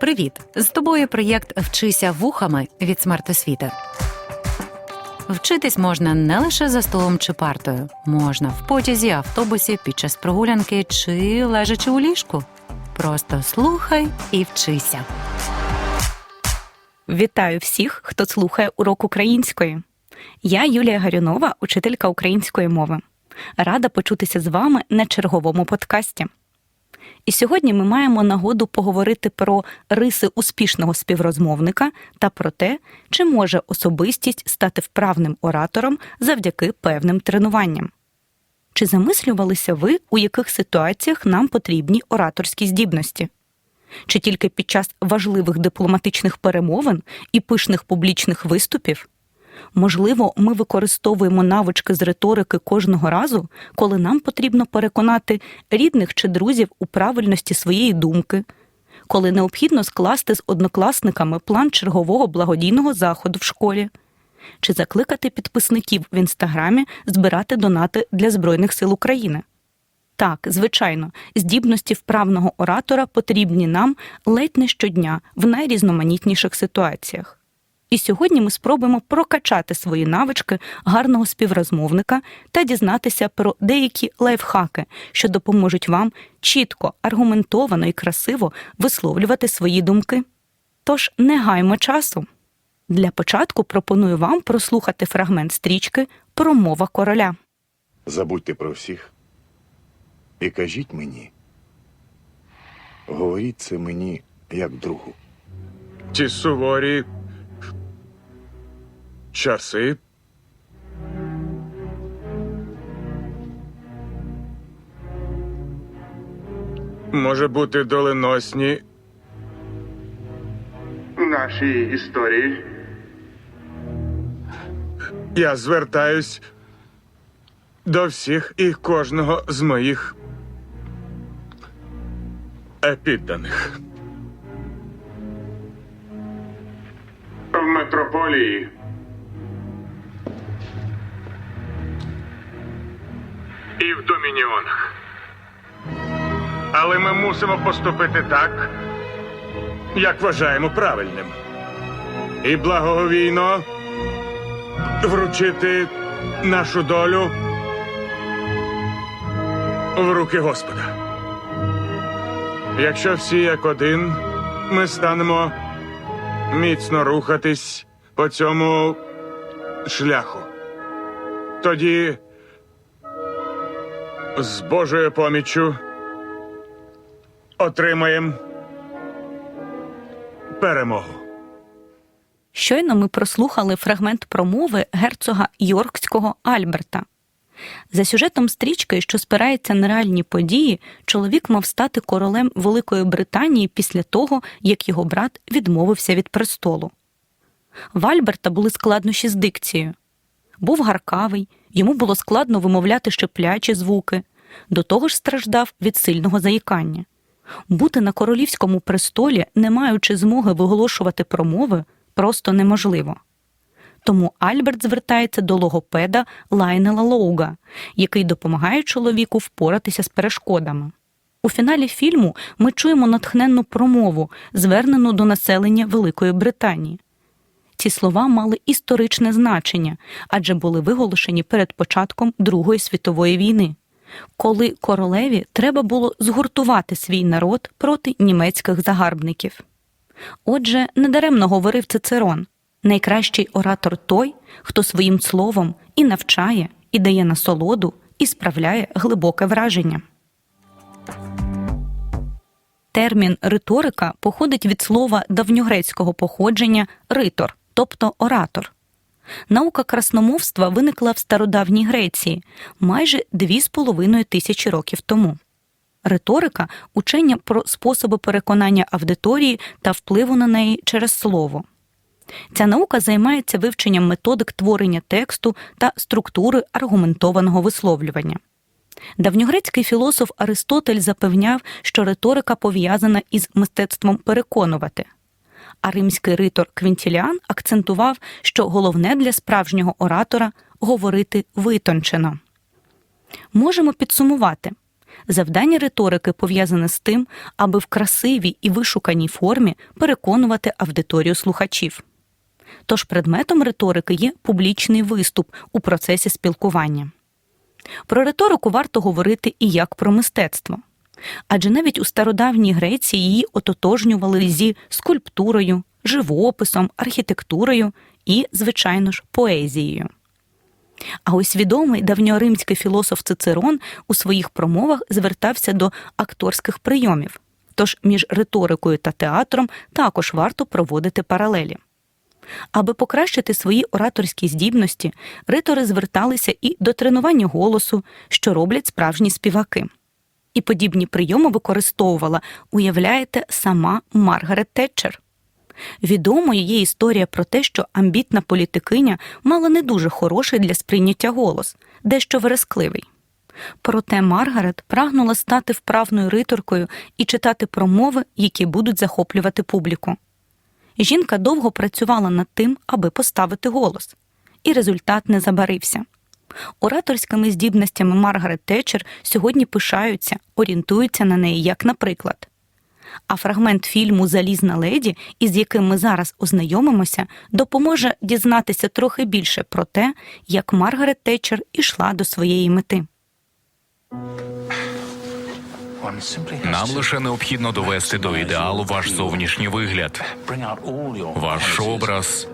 Привіт! З тобою проєкт Вчися вухами від смертосвіти. Вчитись можна не лише за столом чи партою, можна в потязі, автобусі, під час прогулянки чи лежачи у ліжку. Просто слухай і вчися. Вітаю всіх, хто слухає урок української. Я Юлія Гарюнова, учителька української мови. Рада почутися з вами на черговому подкасті. І сьогодні ми маємо нагоду поговорити про риси успішного співрозмовника та про те, чи може особистість стати вправним оратором завдяки певним тренуванням. Чи замислювалися ви, у яких ситуаціях нам потрібні ораторські здібності? Чи тільки під час важливих дипломатичних перемовин і пишних публічних виступів? Можливо, ми використовуємо навички з риторики кожного разу, коли нам потрібно переконати рідних чи друзів у правильності своєї думки, коли необхідно скласти з однокласниками план чергового благодійного заходу в школі, чи закликати підписників в інстаграмі збирати донати для Збройних сил України. Так, звичайно, здібності вправного оратора потрібні нам ледь не щодня в найрізноманітніших ситуаціях. І сьогодні ми спробуємо прокачати свої навички гарного співрозмовника та дізнатися про деякі лайфхаки, що допоможуть вам чітко, аргументовано і красиво висловлювати свої думки. Тож не гаймо часу. Для початку пропоную вам прослухати фрагмент стрічки Промова короля. Забудьте про всіх і кажіть мені. Говоріть це мені як другу. Ті суворі часи. Може бути доленосні нашій історії. Я звертаюсь до всіх і кожного з моїх підданих. В метрополії І в домініонах. Але ми мусимо поступити так, як вважаємо правильним. І благоговійно вручити нашу долю в руки Господа. Якщо всі як один, ми станемо міцно рухатись по цьому шляху. Тоді з Божою поміччю отримаємо перемогу. Щойно ми прослухали фрагмент промови герцога Йоркського Альберта. За сюжетом стрічки, що спирається на реальні події, чоловік мав стати королем Великої Британії після того, як його брат відмовився від престолу. В Альберта були складнощі з дикцією. Був гаркавий, йому було складно вимовляти щеплячі звуки, до того ж страждав від сильного заїкання. Бути на королівському престолі, не маючи змоги виголошувати промови, просто неможливо. Тому Альберт звертається до логопеда Лайнела Лоуга, який допомагає чоловіку впоратися з перешкодами. У фіналі фільму ми чуємо натхненну промову, звернену до населення Великої Британії. Ці слова мали історичне значення, адже були виголошені перед початком Другої світової війни, коли королеві треба було згуртувати свій народ проти німецьких загарбників. Отже, недаремно говорив Цицерон найкращий оратор той, хто своїм словом і навчає, і дає насолоду, і справляє глибоке враження. Термін риторика походить від слова давньогрецького походження ритор, тобто оратор. Наука красномовства виникла в стародавній Греції майже дві з половиною тисячі років тому. Риторика учення про способи переконання аудиторії та впливу на неї через слово. Ця наука займається вивченням методик творення тексту та структури аргументованого висловлювання. Давньогрецький філософ Аристотель запевняв, що риторика пов'язана із мистецтвом переконувати. А римський ритор Квінтіліан акцентував, що головне для справжнього оратора говорити витончено. Можемо підсумувати Завдання риторики пов'язане з тим, аби в красивій і вишуканій формі переконувати аудиторію слухачів. Тож предметом риторики є публічний виступ у процесі спілкування. Про риторику варто говорити і як про мистецтво. Адже навіть у стародавній Греції її ототожнювали зі скульптурою, живописом, архітектурою і, звичайно ж, поезією. А ось відомий давньоримський філософ Цицерон у своїх промовах звертався до акторських прийомів. Тож між риторикою та театром також варто проводити паралелі. Аби покращити свої ораторські здібності, ритори зверталися і до тренування голосу, що роблять справжні співаки. І подібні прийоми використовувала, уявляєте, сама Маргарет Тетчер. Відомою є історія про те, що амбітна політикиня мала не дуже хороший для сприйняття голос, дещо верескливий. Проте Маргарет прагнула стати вправною риторкою і читати промови, які будуть захоплювати публіку. Жінка довго працювала над тим, аби поставити голос, і результат не забарився. Ораторськими здібностями Маргарет Тетчер сьогодні пишаються, орієнтуються на неї, як наприклад. А фрагмент фільму Залізна леді, із яким ми зараз ознайомимося, допоможе дізнатися трохи більше про те, як Маргарет Тетчер ішла до своєї мети. Нам лише необхідно довести до ідеалу ваш зовнішній вигляд, ваш образ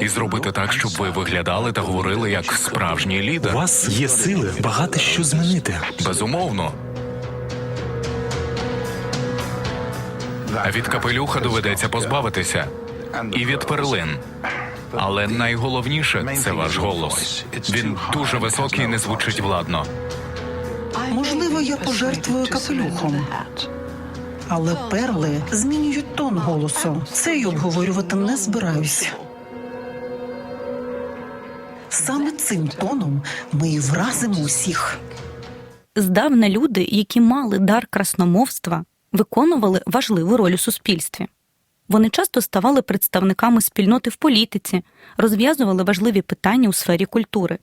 і зробити так, щоб ви виглядали та говорили як справжній У лідер. вас є сили багато що змінити. Безумовно. А від капелюха доведеться позбавитися. І від перлин. Але найголовніше це ваш голос. Він дуже високий і не звучить владно. Можливо, я пожертвую капелюхом. Але перли змінюють тон голосу. Це й обговорювати не збираюся. Саме цим тоном ми і вразимо усіх. Здавна люди, які мали дар красномовства, виконували важливу роль у суспільстві. Вони часто ставали представниками спільноти в політиці, розв'язували важливі питання у сфері культури.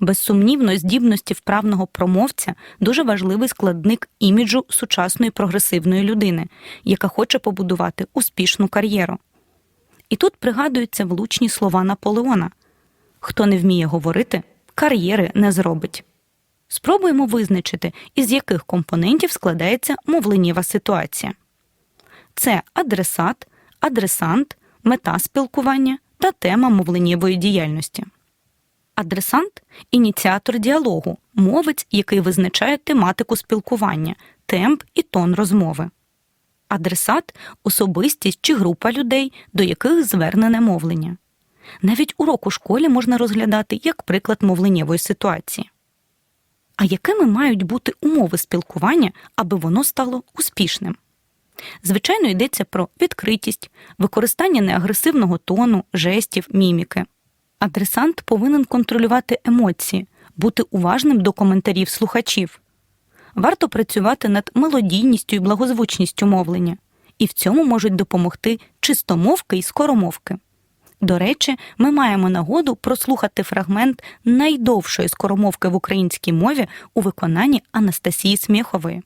Безсумнівно, здібності вправного промовця дуже важливий складник іміджу сучасної прогресивної людини, яка хоче побудувати успішну кар'єру. І тут пригадуються влучні слова Наполеона: хто не вміє говорити, кар'єри не зробить. Спробуємо визначити, із яких компонентів складається мовленнєва ситуація. Це адресат, адресант, мета спілкування та тема мовленнєвої діяльності. Адресант ініціатор діалогу, мовець, який визначає тематику спілкування, темп і тон розмови. Адресат особистість чи група людей, до яких звернене мовлення. Навіть урок у школі можна розглядати як приклад мовленнєвої ситуації. А якими мають бути умови спілкування, аби воно стало успішним? Звичайно, йдеться про відкритість, використання неагресивного тону, жестів, міміки. Адресант повинен контролювати емоції, бути уважним до коментарів слухачів. Варто працювати над мелодійністю і благозвучністю мовлення, і в цьому можуть допомогти чистомовки і скоромовки. До речі, ми маємо нагоду прослухати фрагмент найдовшої скоромовки в українській мові у виконанні Анастасії Смєхової.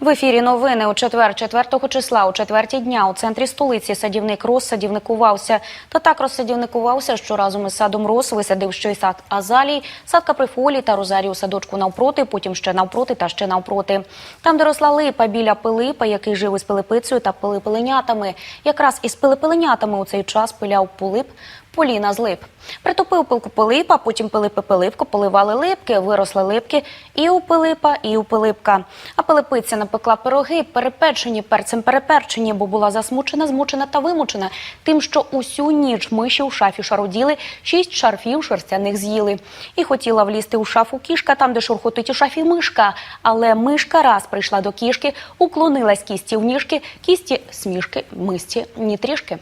В ефірі новини у четвер, 4 числа, у четвертій дня у центрі столиці садівник розсадівникувався. Та так розсадівникувався, що разом із садом роз висадив ще й сад Азалій, сад Каприфолі та Розарію садочку навпроти, потім ще навпроти та ще навпроти. Там, де росла липа біля Пилипа, який жив із Пилипицею та пилипеленятами. Якраз із пилипеленятами у цей час пиляв Пилип, Поліна з лип. Притопив пилку Пилипа, потім Пилипи Пилипко поливали липки, виросли липки і у Пилипа, і у Пилипка. А Пилипиця напекла пироги, перепечені, перцем переперчені, бо була засмучена, змучена та вимучена тим, що усю ніч миші у шафі шароділи, шість шарфів шерстяних з'їли. І хотіла влізти у шафу кішка, там, де шурхотить у шафі мишка. Але мишка раз прийшла до кішки, уклонилась кісті в ніжки, кісті смішки, мисті ні трішки.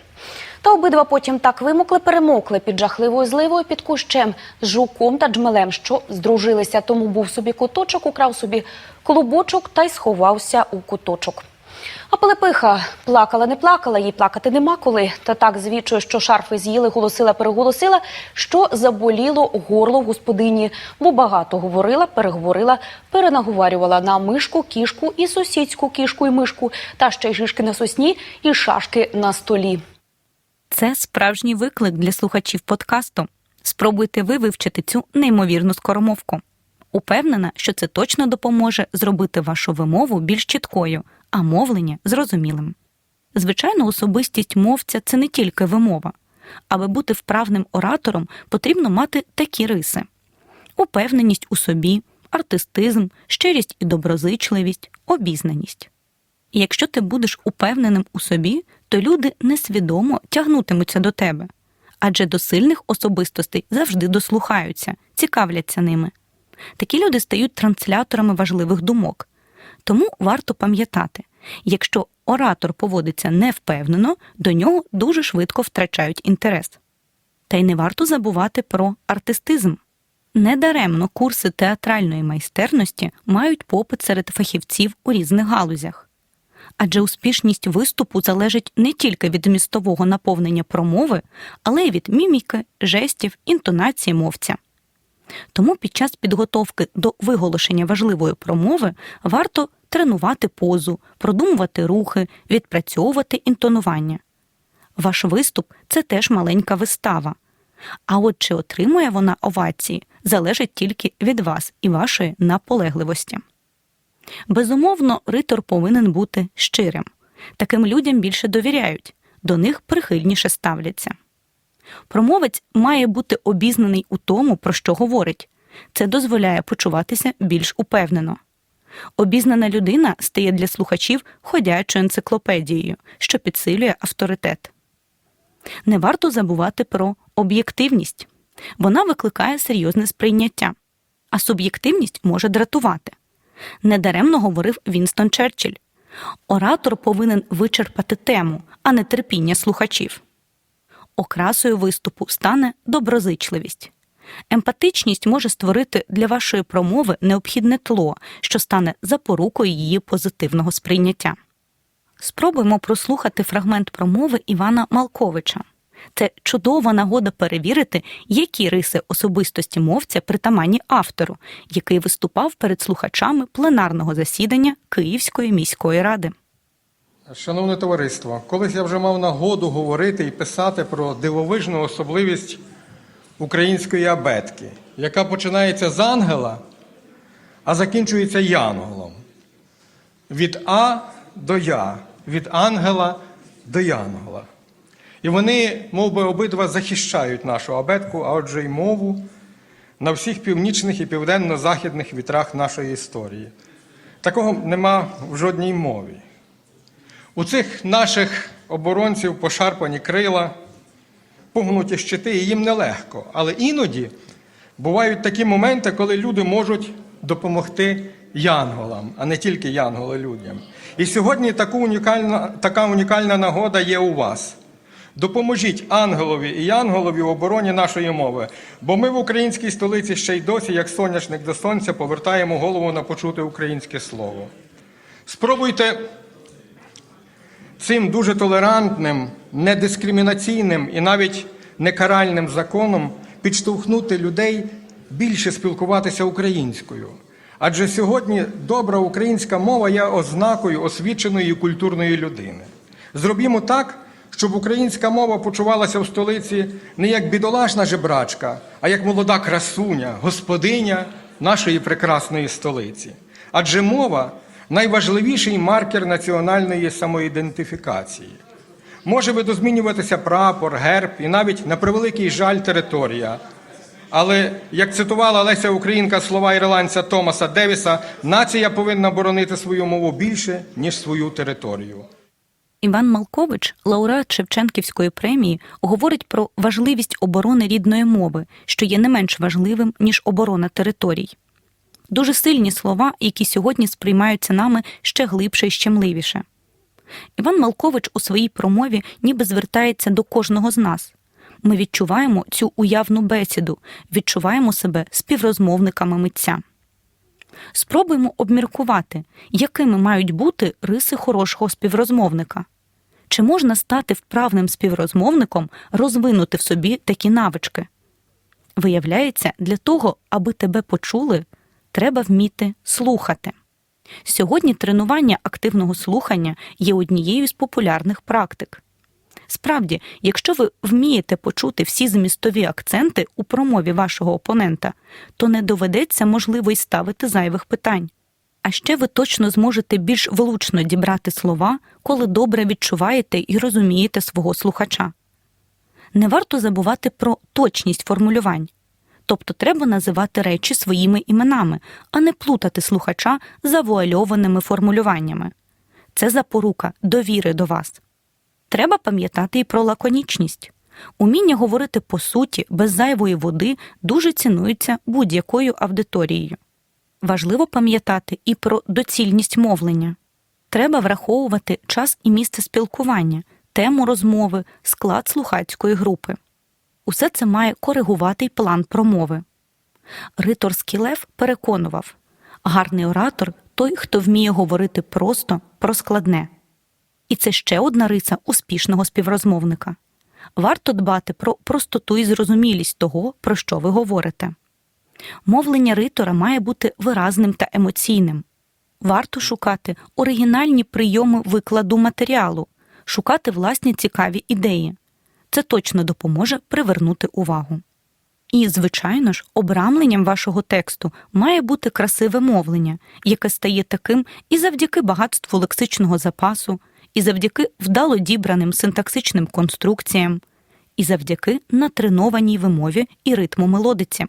Та обидва потім так вимокли, перемокли під жахливою зливою під кущем з жуком та джмелем, що здружилися. Тому був собі куточок, украв собі клубочок та й сховався у куточок. А Пилипиха плакала, не плакала, їй плакати нема коли. Та так звідчує, що шарфи з'їли, голосила, переголосила, що заболіло горло в господині, бо багато говорила, переговорила, перенаговарювала на мишку, кішку і сусідську кішку і мишку, та ще й шишки на сосні і шашки на столі. Це справжній виклик для слухачів подкасту. Спробуйте ви вивчити цю неймовірну скоромовку. Упевнена, що це точно допоможе зробити вашу вимову більш чіткою, а мовлення зрозумілим. Звичайно, особистість мовця це не тільки вимова. Аби бути вправним оратором, потрібно мати такі риси: упевненість у собі, артистизм, щирість і доброзичливість, обізнаність. І якщо ти будеш упевненим у собі, то люди несвідомо тягнутимуться до тебе, адже до сильних особистостей завжди дослухаються, цікавляться ними. Такі люди стають трансляторами важливих думок. Тому варто пам'ятати, якщо оратор поводиться невпевнено, до нього дуже швидко втрачають інтерес. Та й не варто забувати про артистизм. Недаремно курси театральної майстерності мають попит серед фахівців у різних галузях. Адже успішність виступу залежить не тільки від змістового наповнення промови, але й від міміки, жестів, інтонації мовця. Тому під час підготовки до виголошення важливої промови варто тренувати позу, продумувати рухи, відпрацьовувати інтонування. Ваш виступ це теж маленька вистава. А от чи отримує вона овації, залежить тільки від вас і вашої наполегливості. Безумовно, ритор повинен бути щирим. Таким людям більше довіряють, до них прихильніше ставляться. Промовець має бути обізнаний у тому, про що говорить. Це дозволяє почуватися більш упевнено. Обізнана людина стає для слухачів ходячою енциклопедією, що підсилює авторитет. Не варто забувати про об'єктивність. Вона викликає серйозне сприйняття, а суб'єктивність може дратувати. Недаремно говорив Вінстон Черчилль. Оратор повинен вичерпати тему, а не терпіння слухачів. Окрасою виступу стане доброзичливість. Емпатичність може створити для вашої промови необхідне тло, що стане запорукою її позитивного сприйняття. Спробуємо прослухати фрагмент промови Івана Малковича. Це чудова нагода перевірити, які риси особистості мовця притаманні автору, який виступав перед слухачами пленарного засідання Київської міської ради. Шановне товариство, колись я вже мав нагоду говорити і писати про дивовижну особливість української абетки, яка починається з ангела, а закінчується янголом. Від А до Я, від ангела до янгола. І вони, мов би, обидва захищають нашу абетку, а отже й мову на всіх північних і південно-західних вітрах нашої історії. Такого нема в жодній мові. У цих наших оборонців пошарпані крила, погнуті щити, і їм нелегко. Але іноді бувають такі моменти, коли люди можуть допомогти янголам, а не тільки янголи людям. І сьогодні таку унікальна, така унікальна нагода є у вас. Допоможіть ангелові і янголові в обороні нашої мови, бо ми в українській столиці ще й досі, як соняшник до сонця, повертаємо голову на почути українське слово. Спробуйте цим дуже толерантним, недискримінаційним і навіть некаральним законом підштовхнути людей більше спілкуватися українською. Адже сьогодні добра українська мова є ознакою освіченої культурної людини. Зробімо так, щоб українська мова почувалася в столиці не як бідолашна жебрачка, а як молода красуня, господиня нашої прекрасної столиці. Адже мова найважливіший маркер національної самоідентифікації. Може видозмінюватися прапор, герб і навіть на превеликий жаль територія. Але як цитувала Леся Українка слова ірландця Томаса Девіса, нація повинна боронити свою мову більше, ніж свою територію. Іван Малкович, лауреат Шевченківської премії, говорить про важливість оборони рідної мови, що є не менш важливим, ніж оборона територій. Дуже сильні слова, які сьогодні сприймаються нами ще глибше і щемливіше. Іван Малкович у своїй промові ніби звертається до кожного з нас. Ми відчуваємо цю уявну бесіду, відчуваємо себе співрозмовниками митця. Спробуймо обміркувати, якими мають бути риси хорошого співрозмовника. Чи можна стати вправним співрозмовником, розвинути в собі такі навички? Виявляється, для того, аби тебе почули, треба вміти слухати. Сьогодні тренування активного слухання є однією з популярних практик. Справді, якщо ви вмієте почути всі змістові акценти у промові вашого опонента, то не доведеться можливо й ставити зайвих питань. А ще ви точно зможете більш влучно дібрати слова, коли добре відчуваєте і розумієте свого слухача. Не варто забувати про точність формулювань. Тобто треба називати речі своїми іменами, а не плутати слухача завуальованими формулюваннями. Це запорука довіри до вас. Треба пам'ятати і про лаконічність. Уміння говорити по суті, без зайвої води дуже цінується будь-якою аудиторією. Важливо пам'ятати і про доцільність мовлення. Треба враховувати час і місце спілкування, тему розмови, склад слухацької групи. Усе це має коригувати план промови. Риторський лев переконував гарний оратор той, хто вміє говорити просто про складне. І це ще одна риса успішного співрозмовника. Варто дбати про простоту і зрозумілість того, про що ви говорите. Мовлення ритора має бути виразним та емоційним. Варто шукати оригінальні прийоми викладу матеріалу, шукати власні цікаві ідеї. Це точно допоможе привернути увагу. І, звичайно ж, обрамленням вашого тексту має бути красиве мовлення, яке стає таким і завдяки багатству лексичного запасу, і завдяки вдало дібраним синтаксичним конструкціям, і завдяки натренованій вимові і ритму мелодиці.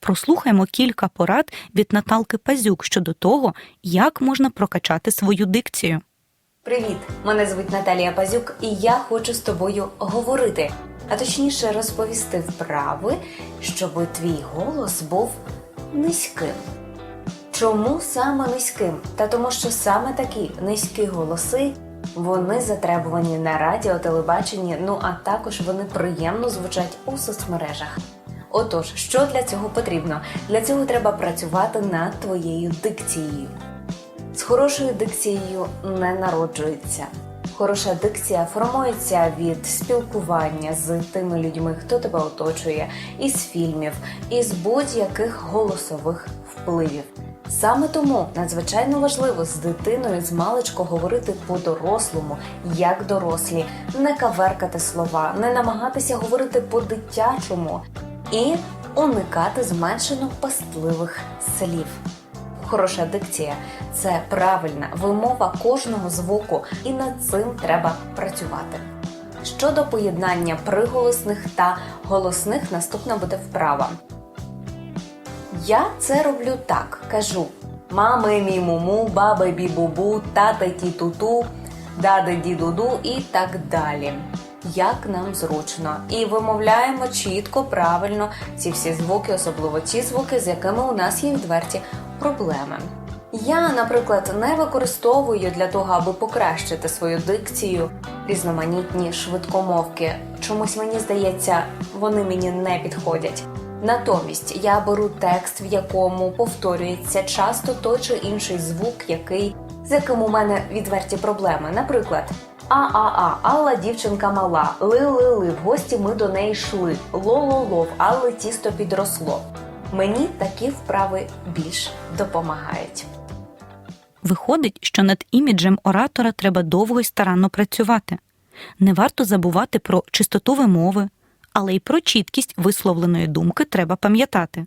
Прослухаймо кілька порад від Наталки Пазюк щодо того, як можна прокачати свою дикцію. Привіт! Мене звуть Наталія Пазюк, і я хочу з тобою говорити, а точніше розповісти вправи, щоб твій голос був низьким. Чому саме низьким? Та тому, що саме такі низькі голоси вони затребувані на радіо, телебаченні, ну а також вони приємно звучать у соцмережах. Отож, що для цього потрібно? Для цього треба працювати над твоєю дикцією. З хорошою дикцією не народжується. Хороша дикція формується від спілкування з тими людьми, хто тебе оточує, із фільмів, із будь-яких голосових впливів. Саме тому надзвичайно важливо з дитиною з маличку говорити по-дорослому, як дорослі, не каверкати слова, не намагатися говорити по-дитячому і уникати зменшено пастливих слів. Хороша дикція це правильна вимова кожного звуку, і над цим треба працювати. Щодо поєднання приголосних та голосних, наступна буде вправа. Я це роблю так: кажу мами мі муму, баби бі бубу, тате ті туту, даде дідуду і так далі. Як нам зручно, і вимовляємо чітко, правильно ці всі звуки, особливо ті звуки, з якими у нас є відверті проблеми. Я, наприклад, не використовую для того, аби покращити свою дикцію різноманітні швидкомовки. Чомусь мені здається, вони мені не підходять. Натомість я беру текст, в якому повторюється часто той чи інший звук, який з яким у мене відверті проблеми. Наприклад, а-а-а, Алла дівчинка мала, ли-ли-ли, в гості ми до неї йшли, ло-ло-ло, в Алли тісто підросло. Мені такі вправи більш допомагають. Виходить, що над іміджем оратора треба довго й старанно працювати. Не варто забувати про чистоту вимови, але й про чіткість висловленої думки треба пам'ятати.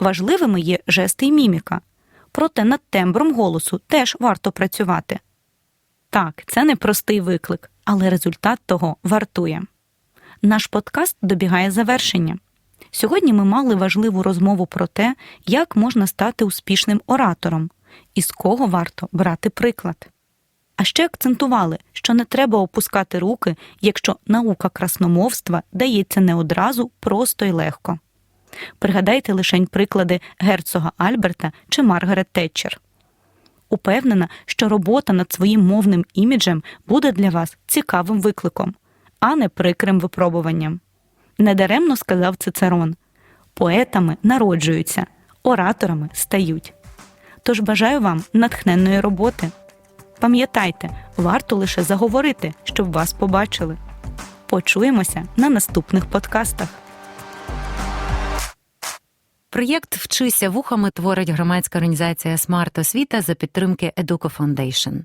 Важливими є жести й міміка, проте над тембром голосу теж варто працювати. Так, це непростий виклик, але результат того вартує. Наш подкаст добігає завершення. Сьогодні ми мали важливу розмову про те, як можна стати успішним оратором і з кого варто брати приклад. А ще акцентували, що не треба опускати руки, якщо наука красномовства дається не одразу просто й легко. Пригадайте лишень приклади герцога Альберта чи Маргарет Тетчер. Упевнена, що робота над своїм мовним іміджем буде для вас цікавим викликом, а не прикрим випробуванням. Недаремно сказав Цицерон поетами народжуються, ораторами стають. Тож бажаю вам натхненної роботи. Пам'ятайте, варто лише заговорити, щоб вас побачили. Почуємося на наступних подкастах. Проєкт Вчися вухами творить громадська організація Смарт Освіта за підтримки Educo Foundation.